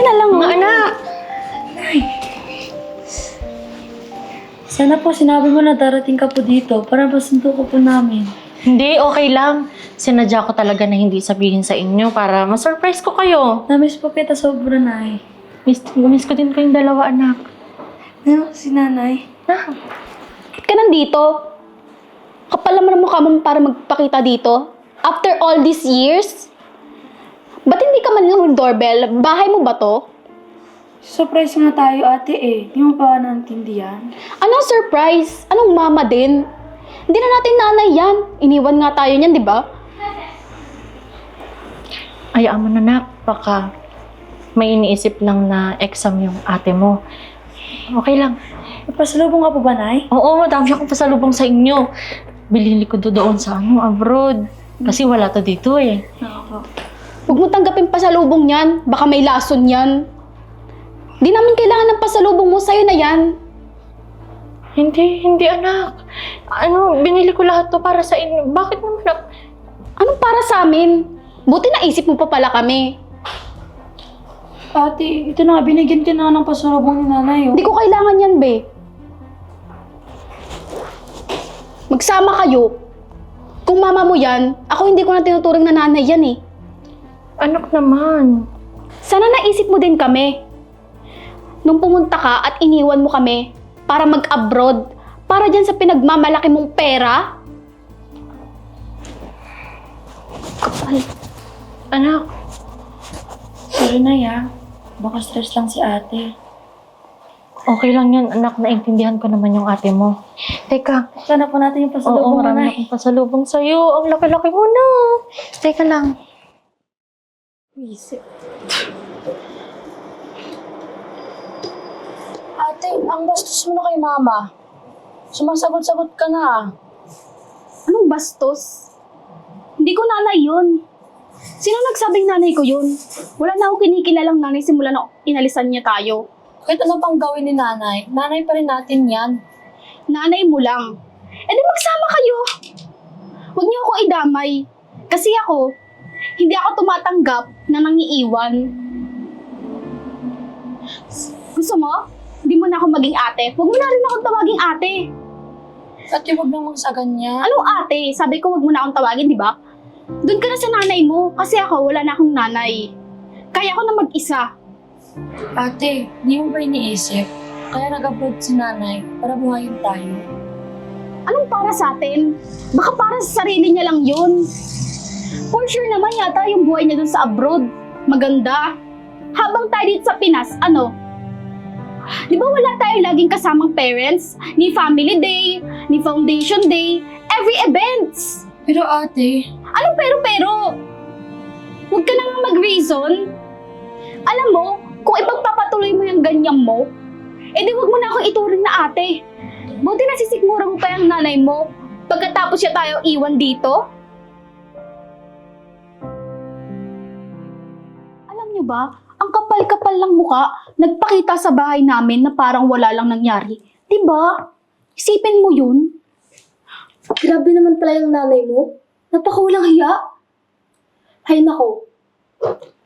Ngayon na lang, Mga oh. anak! Sana po sinabi mo na darating ka po dito para masundo ko po namin. Hindi, okay lang. Sinadya ko talaga na hindi sabihin sa inyo para ma-surprise ko kayo. Namiss po kita sobra na eh. Miss, miss ko din kayong dalawa, anak. Ano si nanay? Bakit ka nandito? Kapal naman ang mukha mo para magpakita dito? After all these years? Ka man lang doorbell? Bahay mo ba to? Surprise nga tayo ate eh. Di mo pa naintindihan? Anong surprise? Anong mama din? Hindi na natin nanay yan. Iniwan nga tayo niyan, di ba? Ayaan mo na, anak. Baka may iniisip lang na exam yung ate mo. Okay lang. Ipasalubong ka po ba, Nay? Oo, madami akong pasalubong sa inyo. Bilili ko do doon sa ano, abroad. Kasi wala to dito eh. Ako. Huwag mo tanggapin pasalubong yan. Baka may lason yan. Di namin kailangan ng pasalubong mo. Sa'yo na yan. Hindi, hindi anak. Ano, binili ko lahat to para sa inyo. Bakit naman anak? Anong para sa amin? Buti naisip mo pa pala kami. Ate, ito na binigyan ka na ng pasalubong ni nanay oh. Hindi ko kailangan yan, be. Magsama kayo. Kung mama mo yan, ako hindi ko na tinuturing na nanay yan eh. Anak naman. Sana naisip mo din kami. Nung pumunta ka at iniwan mo kami para mag-abroad, para dyan sa pinagmamalaki mong pera. Kapal. Anak, Sorry na ya. Baka stress lang si ate. okay lang yan anak. Naintindihan ko naman yung ate mo. Teka, Sana po natin yung oo, pasalubong marami Nay. akong pasalubong sa'yo. Ang laki-laki mo na. Teka lang. Isip. Ate, ang bastos mo na kay mama. Sumasagot-sagot ka na. Anong bastos? Hindi ko nanay yun. Sino nagsabing nanay ko yun? Wala na ako kinikilalang nanay simula na inalisan niya tayo. Kahit ano pang gawin ni nanay, nanay pa rin natin yan. Nanay mo lang. E di magsama kayo. Huwag niyo ako idamay. Kasi ako, hindi ako tumatanggap na nangiiwan. Gusto mo? Hindi mo na ako maging ate. Huwag mo na rin akong tawaging ate. Ate, wag namang sa ganyan. Anong ate? Sabi ko huwag mo na akong tawagin, di ba? Doon ka na sa nanay mo. Kasi ako, wala na akong nanay. Kaya ko na mag-isa. Ate, di mo ba iniisip? Kaya nag-abroad si nanay para buhayin tayo. Anong para sa atin? Baka para sa sarili niya lang yun. For sure naman yata yung buhay niya dun sa abroad. Maganda. Habang tayo dito sa Pinas, ano? Di ba wala tayong laging kasamang parents? Ni family day, ni foundation day, every events. Pero ate, Anong pero-pero? Huwag ka nang mag-reason. Alam mo, kung ipagpapatuloy mo yung ganyan mo, edi huwag mo na akong ituring na ate. Buti nasisigmura mo pa yung nanay mo pagkatapos siya tayo iwan dito. Ba, ang kapal-kapal lang muka, nagpakita sa bahay namin na parang wala lang nangyari. 'Di ba? Isipin mo yun. Grabe naman pala yung nanay mo. Napakawalang hiya. Hay nako.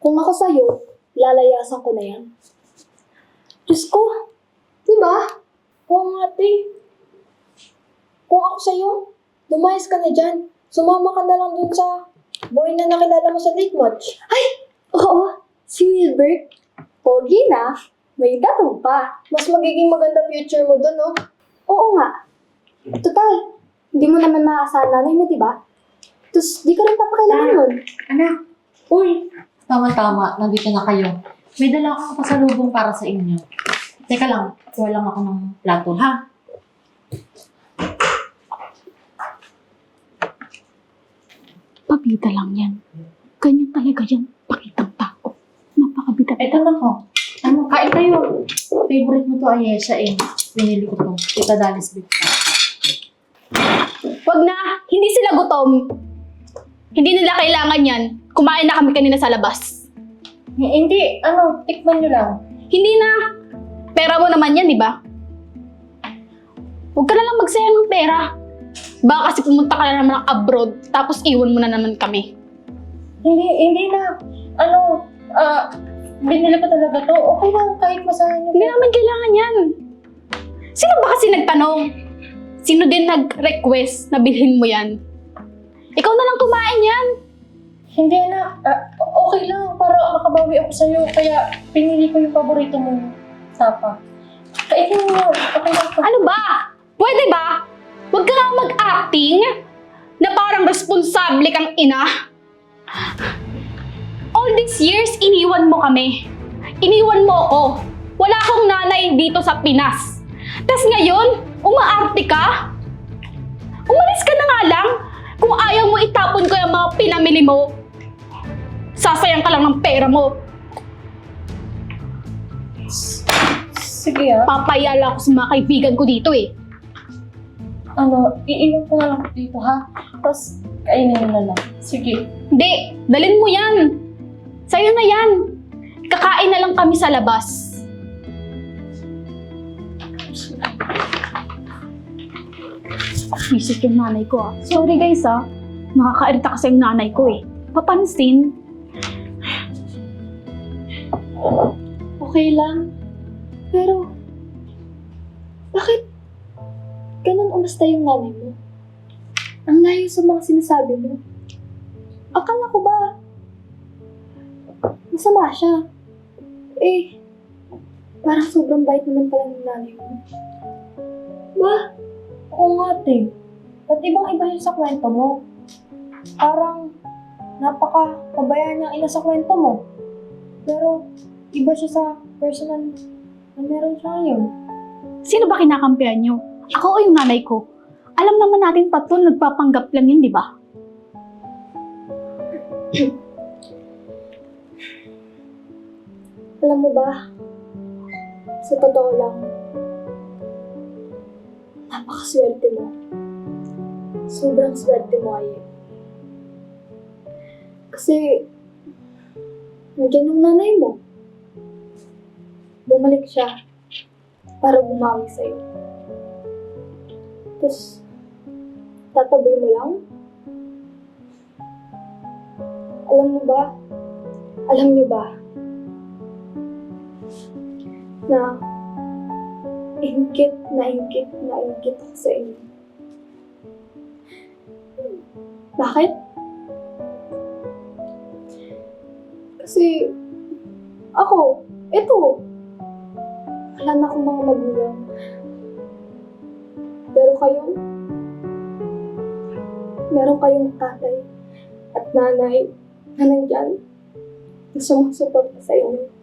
Kung ako sa'yo, lalayasan ko na yan. Diyos ko. Di ba? Oo nga, te. Kung ako sa'yo, lumayas ka na dyan. Sumama ka na lang dun sa boy na nakilala mo sa Lake Watch. Oo, si Wilbert. Pogi na. May datong pa. Mas magiging maganda future mo dun, no? Oo nga. Total, hindi mo naman maaasahan nanay mo, di ba? Tapos, di ka rin papakailangan nun. Anak, uy. Tama-tama, nandito na kayo. May dala akong pasalubong para sa inyo. Teka lang, kuha lang ako ng plato, ha? Pabida lang yan. Ganyan talaga yan. Na ko. Ano, kain kayo. Favorite mo to, Ayesha, eh. Pinili ko to. Tita Dalis Big Wag na. Hindi sila gutom. Hindi nila kailangan yan. Kumain na kami kanina sa labas. Eh, Hindi, ano, tikman nyo lang. Hindi na. Pera mo naman yan, di ba? Huwag ka na lang magsayang ng pera. Baka kasi pumunta ka na naman abroad, tapos iwan mo na naman kami. Hindi, hindi na. Ano, ah, binili ko talaga to. Okay lang, kahit masahin Hindi naman kailangan yan. Sino ba kasi nagtanong? Sino din nag-request na bilhin mo yan? Ikaw na lang kumain yan. Hindi na, okay lang para makabawi ako sa'yo. Kaya pinili ko yung paborito mong tapa. Kainin mo, okay lang to. Ano ba? Pwede ba? Huwag ka nga mag-acting na parang responsable kang ina. All these years, iniwan mo kami. Iniwan mo ako. Wala akong nanay dito sa Pinas. Tapos ngayon, umaarte ka? Umalis ka na nga lang. Kung ayaw mo itapon ko yung mga pinamili mo, sasayang ka lang ng pera mo. Sige ah. Papayala ako sa mga kaibigan ko dito eh. Ano, iiwan ko na lang dito ha. Tapos, kainin mo na lang. Sige. Hindi, dalin mo yan. Sa'yo na yan. Kakain na lang kami sa labas. Visit yung nanay ko ah. Sorry guys ah. Nakakairita kasi yung nanay ko eh. Papansin. Okay lang. Pero, bakit ganun umasta yung nanay mo? Ang layo sa mga sinasabi mo. Akala ko ba, masama siya. Eh, parang sobrang bait naman pala ng nanay mo. Ba? Oo nga, te. Ba't ibang iba yun sa kwento mo? Parang, napaka pabayaan niyang ina sa kwento mo. Pero, iba siya sa personal na meron siya ngayon. Sino ba kinakampihan nyo? Ako o yung nanay ko? Alam naman natin tatlo nagpapanggap lang yun, di ba? Alam mo ba, sa totoo lang, napakaswerte mo. Sobrang swerte mo, Aye. Kasi, nandiyan yung nanay mo. Bumalik siya para bumawi sa'yo. Tapos, tataboy mo lang? Alam mo ba? Alam niyo ba? Na ingkit na ingkit na ingkit ako sa inyo. Bakit? Kasi ako, eto, wala na akong mga magulang. Pero kayo, meron kayong tatay at nanay na nandyan na sumusuporta sa inyo.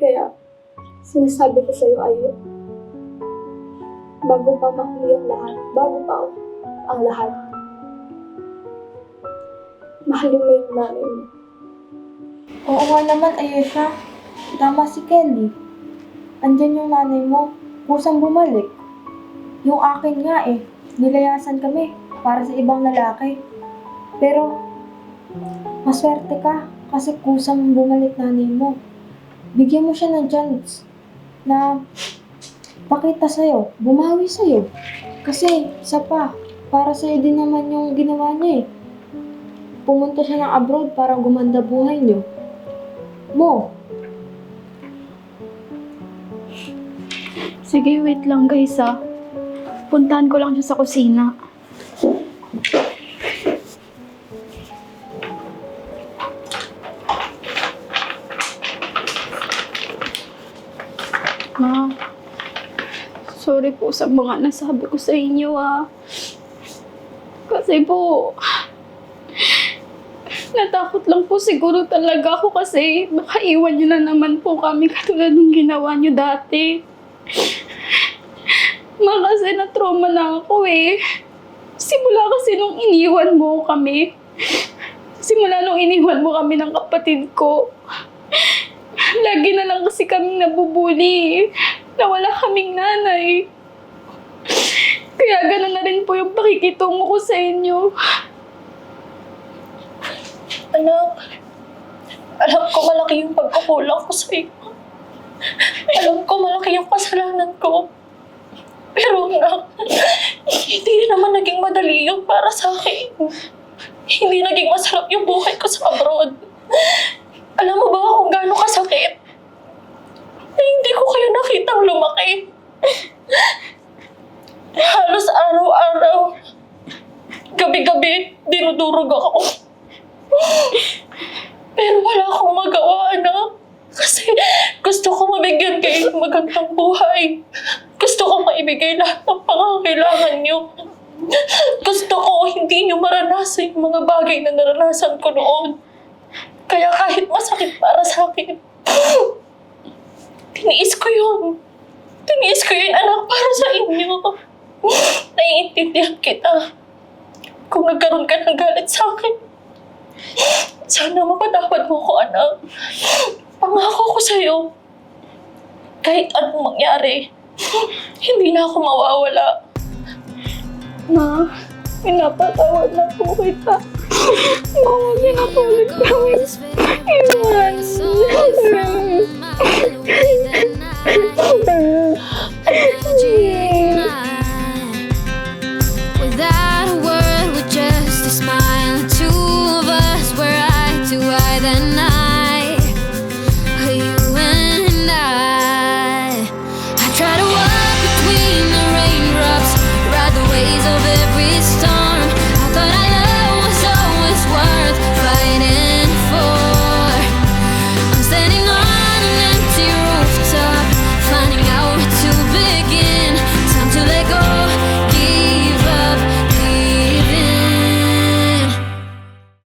Kaya, sinasabi ko sa'yo ay, bago pa mahuli ang lahat, bago pa ang lahat, mahalin mo yung nanay mo. Oo nga naman, Ayesha. Tama si Kelly. Andyan yung nanay mo. Kusang bumalik. Yung akin nga eh. Nilayasan kami para sa ibang lalaki. Pero, maswerte ka kasi kusang bumalik nanay mo bigyan mo siya ng chance na pakita sa'yo, bumawi sa'yo. Kasi, isa pa, para sa'yo din naman yung ginawa niya eh. Pumunta siya ng abroad para gumanda buhay niyo. Mo, Sige, wait lang guys ah. Puntahan ko lang siya sa kusina. Po sa mga nasabi ko sa inyo ah. Kasi po, natakot lang po siguro talaga ako kasi baka iwan niyo na naman po kami katulad ng ginawa niyo dati. Ma, kasi na-trauma na ako eh. Simula kasi nung iniwan mo kami. Simula nung iniwan mo kami ng kapatid ko. Lagi na lang kasi kaming nabubuli. Na wala kaming nanay. Kaya gano'n na rin po yung pakikitungo ko sa inyo. Anak, alam ko malaki yung pagkukulang ko sa iyo. Alam ko malaki yung kasalanan ko. Pero anak, hindi naman naging madali yung para sa akin. hindi naging masarap yung buhay ko sa abroad. Alam mo ba kung gaano kasakit? Na hindi ko kayo nakitang lumaki. Halos araw-araw, gabi-gabi, dinudurog ako. Pero wala akong magawa, anak. Kasi gusto ko mabigyan kayo ng magandang buhay. Gusto ko maibigay lahat ng pangangailangan niyo. Gusto ko hindi niyo maranasan yung mga bagay na naranasan ko noon. Kaya kahit masakit para sa akin, tiniis ko yun. Tiniis ko yun, anak, para sa inyo. Naiintindihan kita. Kung nagkaroon ka ng galit sa akin, sana mapatawad mo ko, anak. Pangako ko sa'yo, kahit anong mangyari, hindi na ako mawawala. Ma, pinapatawad na po kita. Huwag niyo na po ulit gawin.